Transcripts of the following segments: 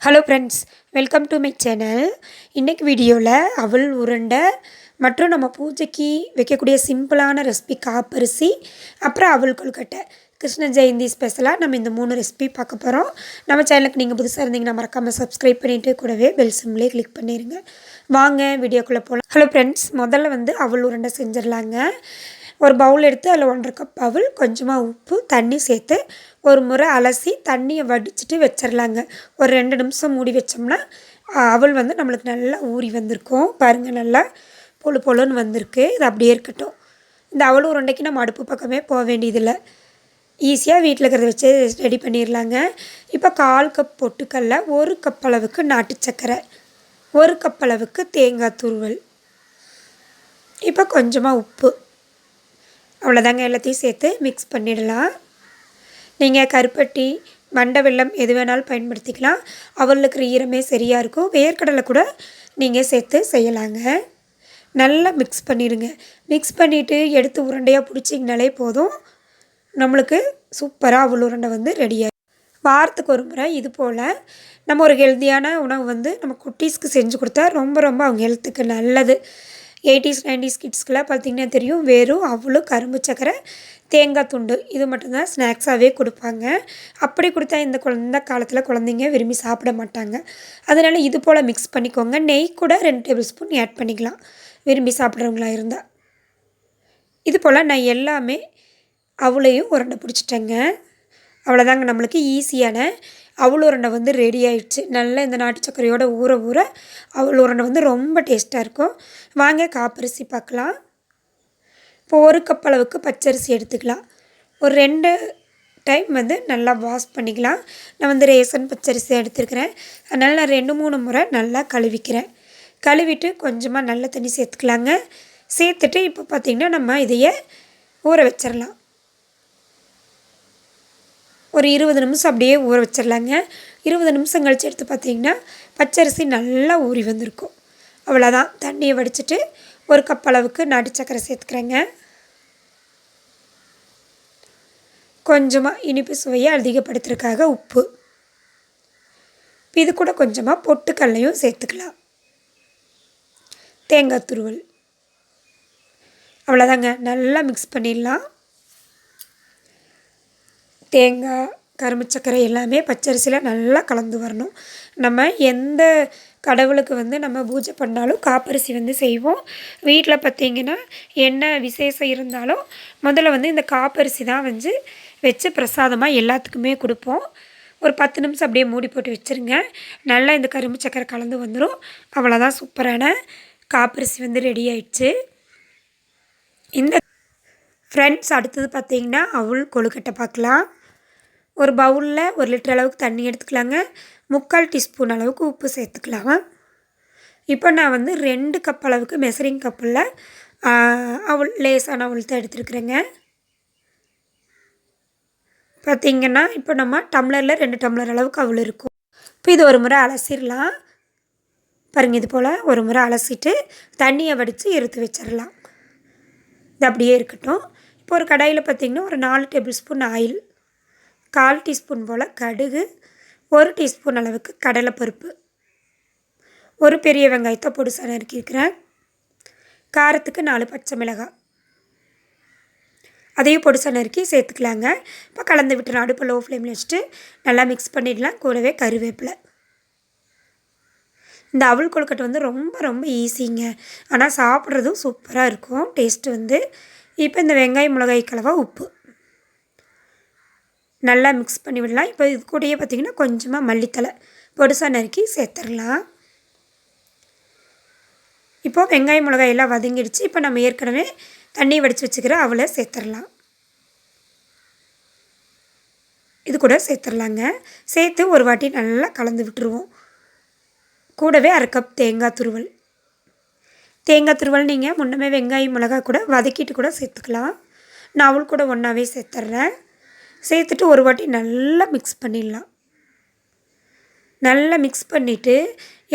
Hello friends welcome to my channel இன்றைக்கு வீடியோவில் அவள் உருண்டை மற்றும் நம்ம பூஜைக்கு வைக்கக்கூடிய சிம்பிளான ரெசிபி காப்பரிசி அப்புறம் அவள் கொழுக்கட்டை. கிருஷ்ண ஜெயந்தி ஸ்பெஷலாக நம்ம இந்த மூணு ரெசிபி பார்க்க போகிறோம் நம்ம சேனலுக்கு நீங்கள் புதுசாக இருந்தீங்கன்னா மறக்காமல் சப்ஸ்கிரைப் பண்ணிவிட்டு கூடவே பெல் சிம்லேயே கிளிக் பண்ணிடுங்க வாங்க வீடியோக்குள்ளே போகலாம் ஹலோ ஃப்ரெண்ட்ஸ் முதல்ல வந்து அவள் உருண்டை செஞ்சிடலாங்க. ஒரு பவுல் எடுத்து அதில் ஒன்றரை கப் அவல் கொஞ்சமாக உப்பு தண்ணி சேர்த்து ஒரு முறை அலசி தண்ணியை வடிச்சிட்டு வச்சிடலாங்க ஒரு ரெண்டு நிமிஷம் மூடி வச்சோம்னா அவல் வந்து நம்மளுக்கு நல்லா ஊறி வந்திருக்கும். பாருங்கள் நல்லா பொழு பொழுன்னு வந்திருக்கு. இது அப்படியே இருக்கட்டும். இந்த அவல் உருண்டைக்கு நம்ம அடுப்பு பக்கமே போக வேண்டியதில்லை. ஈஸியாக வீட்டில் இருக்கிறத வச்சு ரெடி பண்ணிடலாங்க இப்போ கால் கப் பொட்டுக்கல்ல ஒரு கப் அளவுக்கு நாட்டு சர்க்கரை ஒரு கப் அளவுக்கு தேங்காய் துருவல் இப்போ கொஞ்சமாக உப்பு. அவ்வளோதாங்க எல்லாத்தையும் சேர்த்து மிக்ஸ் பண்ணிடலாம். நீங்கள் கருப்பட்டி மண்டை வெல்லம் எது வேணாலும் பயன்படுத்திக்கலாம். அவளில் இருக்கிற ஈரமே சரியாக இருக்கும். வேர்க்கடலை கூட நீங்கள் சேர்த்து செய்யலாங்க. நல்லா மிக்ஸ் பண்ணிடுங்க. மிக்ஸ் பண்ணிவிட்டு எடுத்து உருண்டையாக பிடிச்சிங்கனாலே போதும். நம்மளுக்கு சூப்பராக அவள் உருண்டை வந்து ரெடியாக வாரத்துக்கு ஒரு முறை இது போல் நம்ம ஒரு ஹெல்த்தியான உணவு வந்து நம்ம குட்டீஸ்க்கு செஞ்சு கொடுத்தா ரொம்ப ரொம்ப அவங்க ஹெல்த்துக்கு நல்லது. எயிட்டிஸ் நைன்டிஸ் கிட்ஸ்க்கெலாம் பார்த்திங்கன்னா தெரியும் வெறும் அவ்வளோ கரும்பு சக்கரை தேங்காய் துண்டு இது மட்டும்தான் ஸ்நாக்ஸாகவே கொடுப்பாங்க. அப்படி கொடுத்தா இந்த குழந்த காலத்தில் குழந்தைங்க விரும்பி சாப்பிட மாட்டாங்க. அதனால் இது போல் மிக்ஸ் பண்ணிக்கோங்க. நெய் கூட ரெண்டு டேபிள் ஸ்பூன் ஆட் பண்ணிக்கலாம். விரும்பி சாப்பிட்றவங்களா இருந்தால் இது போல் நான் எல்லாமே அவளையும் உருண்டை பிடிச்சிட்டேங்க. அவ்வளோதாங்க நம்மளுக்கு ஈஸியான அவள் உருண்டை வந்து ரெடி ஆயிடுச்சு. நல்லா இந்த நாட்டு சர்க்கரையோட ஊற ஊற அவள் உருண்டை வந்து ரொம்ப டேஸ்ட்டாக இருக்கும். வாங்க காப்பரிசி பார்க்கலாம். இப்போ ஒரு கப் அளவுக்கு பச்சரிசி எடுத்துக்கலாம். ஒரு ரெண்டு டைம் வந்து நல்லா வாஷ் பண்ணிக்கலாம். நான் வந்து ரேசன் பச்சரிசி எடுத்துருக்கிறேன். அதனால் நான் ரெண்டு மூணு முறை நல்லா கழுவிக்கிறேன். கழுவிட்டு கொஞ்சமாக நல்ல தண்ணி சேர்த்துக்கலாங்க. சேர்த்துட்டு இப்போ பார்த்திங்கன்னா நம்ம இதையே ஊற வச்சிடலாம் ஒரு இருபது நிமிஷம் அப்படியே ஊற வச்சிடலாங்க. இருபது நிமிஷம் கழித்து எடுத்து பார்த்திங்கன்னா பச்சரிசி நல்லா ஊறி வந்திருக்கும். அவ்வளோதான். தண்ணியை வடிச்சிட்டு ஒரு கப் அளவுக்கு நாட்டு சக்கரை சேர்த்துக்கிறேங்க. கொஞ்சமாக இனிப்பு சுவையை அதிகப்படுத்துறதுக்காக உப்பு. இது கூட கொஞ்சமாக பொட்டுக்கல்லையும் சேர்த்துக்கலாம். தேங்காய் துருவல். அவ்வளோதாங்க. நல்லா மிக்ஸ் பண்ணிடலாம். தேங்காய் கரும்பு சர்க்கரை எல்லாமே பச்சரிசியில் நல்லா கலந்து வரணும். நம்ம எந்த கடவுளுக்கு வந்து நம்ம பூஜை பண்ணாலும் காப்பரிசி வந்து செய்வோம். வீட்டில் பார்த்திங்கன்னா என்ன விசேஷம் இருந்தாலும் முதல்ல வந்து இந்த காப்பரிசி தான் வந்து வச்சு பிரசாதமாக எல்லாத்துக்குமே கொடுப்போம். ஒரு பத்து நிமிஷம் அப்படியே மூடி போட்டு வச்சுருங்க. நல்லா இந்த கரும்பு சக்கரை கலந்து வந்துடும் அவ்வளோதான் சூப்பரான காப்பரிசி வந்து ரெடி ஆயிடுச்சு. இந்த ஃப்ரெண்ட்ஸ் அடுத்தது பார்த்திங்கன்னா அவள் கொழுக்கட்டை பார்க்கலாம். ஒரு பவுலில் ஒரு லிட்டர் அளவுக்கு தண்ணி எடுத்துக்கலாங்க. முக்கால் டீஸ்பூன் அளவுக்கு உப்பு சேர்த்துக்கலாம். இப்போ நான் வந்து ரெண்டு கப் அளவுக்கு மெசரிங் கப்பில் அவள் லேசான அவள் தான் எடுத்துருக்குறேங்க. பார்த்திங்கன்னா இப்போ நம்ம டம்ளரில் ரெண்டு டம்ளர் அளவுக்கு அவள் இருக்கும். இப்போ இது ஒரு முறை அலசிடலாம். பாருங்கள் இது போல் ஒரு முறை அலசிட்டு தண்ணியை வடித்து எடுத்து வச்சிடலாம். இது அப்படியே இருக்கட்டும். இப்போ ஒரு கடாயில் பார்த்திங்கன்னா ஒரு நாலு டேபிள் ஸ்பூன் ஆயில் கால் டீஸ்பூன் போல் கடுகு ஒரு டீஸ்பூன் அளவுக்கு கடலைப்பருப்பு. ஒரு பெரிய வெங்காயத்தை பொடிசாக நறுக்கியிருக்கிறேன். காரத்துக்கு நாலு பச்சை மிளகாய். அதையும் பொடிசாக நறுக்கி சேர்த்துக்கலாங்க. இப்போ கலந்து விட்டு அடுப்பு லோ ஃப்ளேமில் வச்சுட்டு நல்லா மிக்ஸ் பண்ணிடலாம். கூடவே கருவேப்பிலை. இந்த அவள் கொழுக்கட்டை வந்து ரொம்ப ரொம்ப ஈஸிங்க ஆனால் சாப்பிட்றதும் சூப்பராக இருக்கும். டேஸ்ட்டு வந்து. இப்போ இந்த வெங்காயம் மிளகாய் கலவா உப்பு. நல்லா மிக்ஸ் பண்ணி விடலாம். இப்போ இது கூடயே பார்த்திங்கன்னா கொஞ்சமாக மல்லித்தலை பொடிசாக நறுக்கி சேர்த்துடலாம். இப்போது வெங்காயம் மிளகாயெல்லாம் வதங்கிடுச்சு. இப்போ நம்ம ஏற்கனவே தண்ணி வடித்து வச்சுக்கிற அவளை சேர்த்துடலாம். இது கூட சேர்த்துடலாங்க. சேர்த்து ஒரு வாட்டி நல்லா கலந்து விட்டுருவோம். கூடவே அரை கப் தேங்காய் துருவல். தேங்காய் துருவல் நீங்கள் முன்னமே வெங்காயம் மிளகாய் கூட வதக்கிட்டு கூட சேர்த்துக்கலாம். நான் அவள் கூட ஒன்றாவே சேர்த்துட்றேன். சேர்த்துட்டு ஒரு வாட்டி நல்லா மிக்ஸ் பண்ணிடலாம். நல்லா மிக்ஸ் பண்ணிவிட்டு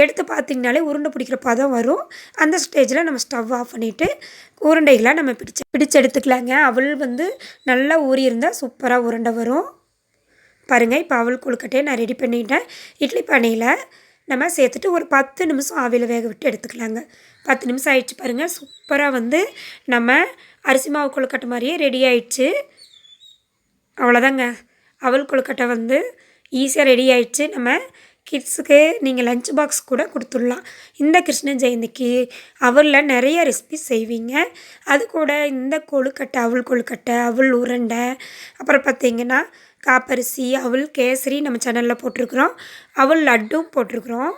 எடுத்து பார்த்திங்கனாலே உருண்டை பிடிக்கிற பதம் வரும். அந்த ஸ்டேஜில் நம்ம ஸ்டவ் ஆஃப் பண்ணிவிட்டு உருண்டைகளாக நம்ம பிடிச்சி பிடிச்சி எடுத்துக்கலாங்க. அவள் வந்து நல்லா ஊறி இருந்தால் சூப்பராக உருண்டை வரும். பாருங்கள் இப்போ அவள் கொழுக்கட்டையை நான் ரெடி பண்ணிட்டேன். இட்லி பானையில் நம்ம சேர்த்துட்டு ஒரு பத்து நிமிஷம் ஆவியில் வேக விட்டு எடுத்துக்கலாங்க. பத்து நிமிஷம் ஆயிடுச்சு பாருங்கள் சூப்பராக வந்து நம்ம அரிசி மாவு கொழுக்கட்டை மாதிரியே ரெடி ஆயிடுச்சு. அவ்வளோதாங்க. அவல் கொழுக்கட்டை வந்து ஈஸியாக ரெடி ஆயிடுச்சு. நம்ம கிட்ஸுக்கு நீங்கள் லஞ்ச் பாக்ஸ் கூட கொடுத்துடலாம். இந்த கிருஷ்ண ஜெயந்திக்கு அவலில் நிறைய ரெசிபி செய்வீங்க. அது கூட இந்த கொழுக்கட்டை அவல் கொழுக்கட்டை அவல் உருண்டை. அப்புறம் பார்த்திங்கன்னா காப்பரிசி அவல் கேசரி நம்ம சேனலில் போட்டிருக்குறோம். அவல் லட்டும் போட்டிருக்குறோம்.